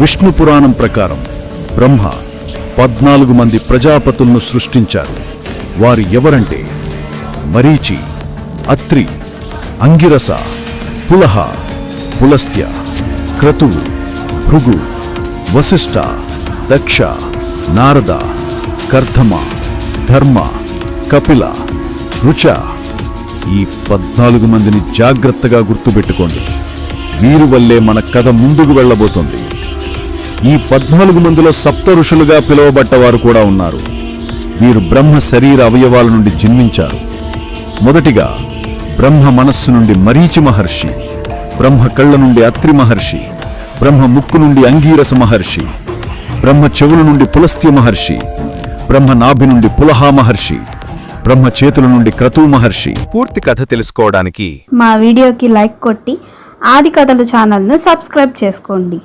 విష్ణు పురాణం ప్రకారం బ్రహ్మ పద్నాలుగు మంది ప్రజాపతులను సృష్టించారు. వారు ఎవరంటే మరీచి అత్రి అంగిరస పులహ పులస్త్య క్రతువు భృగు వశిష్ఠ దక్ష నారద కర్ధమ ధర్మ కపిల రుచ ఈ పద్నాలుగు మందిని జాగ్రత్తగా గుర్తుపెట్టుకోండి. వీరి వల్లే మన కథ ముందుకు వెళ్ళబోతోంది. ఈ పద్నాలుగు మందిలో సప్త ఋషులుగా పిలువబడ్డవారు కూడా ఉన్నారు. వీరు బ్రహ్మ శరీర అవయవాల నుండి జన్మించారు. మొదటిగా బ్రహ్మ మనస్సు నుండి మరీచి మహర్షి బ్రహ్మ కళ్ళ నుండి అత్రి మహర్షి బ్రహ్మ ముక్కు నుండి అంగీరస మహర్షి బ్రహ్మ చెవుల నుండి పులస్త్య మహర్షి బ్రహ్మ నాభి నుండి పులహా మహర్షి బ్రహ్మ చేతుల నుండి క్రతు మహర్షి. పూర్తి కథ తెలుసుకోవడానికి మా వీడియోకి లైక్ కొట్టి ఆది కథల ఛానల్ను సబ్స్క్రైబ్ చేసుకోండి.